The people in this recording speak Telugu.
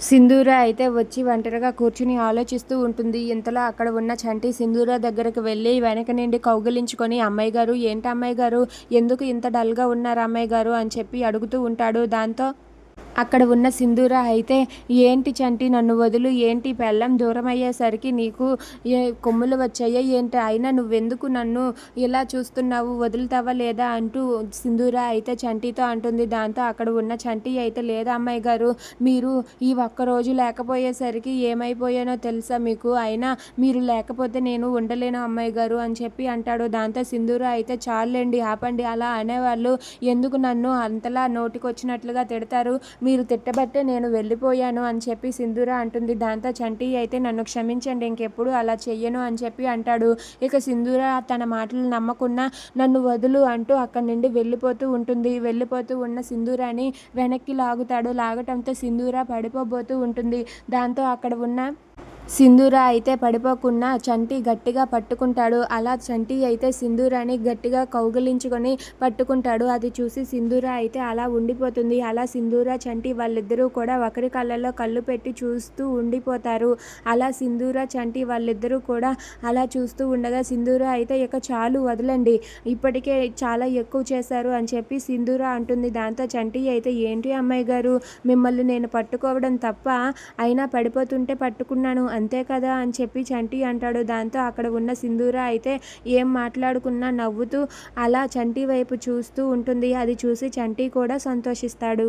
సింధూర అయితే వచ్చి ఒంటరిగా కూర్చుని ఆలోచిస్తూ ఉంటుంది. ఇంతలో అక్కడ ఉన్న చంటి సింధూర దగ్గరకు వెళ్ళి వెనక నుండి కౌగిలించుకొని అమ్మాయి గారు ఏంటి అమ్మాయి గారు? ఎందుకు ఇంత డల్గా ఉన్నారు అమ్మాయి గారు? అని చెప్పి అడుగుతూ ఉంటాడు. దాంతో అక్కడ ఉన్న సింధూర అయితే ఏంటి చంటి నన్ను వదులు? ఏంటి పెళ్ళం? దూరం అయ్యేసరికి నీకు ఏ కొమ్ములు వచ్చాయా? ఏంటి? అయినా నువ్వెందుకు నన్ను ఇలా చూస్తున్నావు? వదులుతావా లేదా? అంటూ సింధూర అయితే చంటితో అంటుంది. దాంతో అక్కడ ఉన్న చంటి అయితే లేదా అమ్మాయి గారు మీరు ఈ ఒక్కరోజు లేకపోయేసరికి ఏమైపోయానో తెలుసా మీకు? అయినా మీరు లేకపోతే నేను ఉండలేను అమ్మాయి గారు అని చెప్పి అంటాడు. దాంతో సింధూర అయితే చాలండి ఆపండి అలా అనేవాళ్ళు ఎందుకు నన్ను అంతలా నోటికొచ్చినట్లుగా తిడతారు? మీరు తిట్టబట్టే నేను వెళ్ళిపోయాను అని చెప్పి సింధూర అంటుంది. దాంతో చంటి అయితే నన్ను క్షమించండి ఇంకెప్పుడు అలా చెయ్యను అని చెప్పి అంటాడు. ఇక సింధూర తన మాటలు నమ్మకుండా నన్ను వదులు అంటూ అక్కడి నుండి వెళ్ళిపోతూ ఉంటుంది. వెళ్ళిపోతూ ఉన్న సింధూరాని వెనక్కి లాగుతాడు. లాగటంతో సింధూర పడిపోబోతూ ఉంటుంది. దాంతో అక్కడ ఉన్న సింధూర అయితే పడిపోకుండా చంటి గట్టిగా పట్టుకుంటాడు. అలా చంటి అయితే సింధూరాని గట్టిగా కౌగిలించుకొని పట్టుకుంటాడు. అది చూసి సింధూర అయితే అలా ఉండిపోతుంది. అలా సింధూర చంటి వాళ్ళిద్దరూ కూడా ఒకరి కళ్ళల్లో కళ్ళు పెట్టి చూస్తూ ఉండిపోతారు. అలా సింధూర చంటి వాళ్ళిద్దరూ కూడా అలా చూస్తూ ఉండగా సింధూర అయితే ఇక చాలు వదలండి. ఇప్పటికే చాలా ఎక్కువ చేశారు అని చెప్పి సింధూర అంటుంది. దాంతో చంటి అయితే ఏంటి అమ్మాయి గారు? మిమ్మల్ని నేను పట్టుకోవడం తప్ప అయినా పడిపోతుంటే పట్టుకున్నాను అంతే కదా అని చెప్పి చంటి అంటాడు. దాంతో అక్కడ ఉన్న సింధూర అయితే ఏం మాట్లాడుకున్నా నవ్వుతూ అలా చంటి వైపు చూస్తూ ఉంటుంది. అది చూసి చంటి కూడా సంతోషిస్తాడు.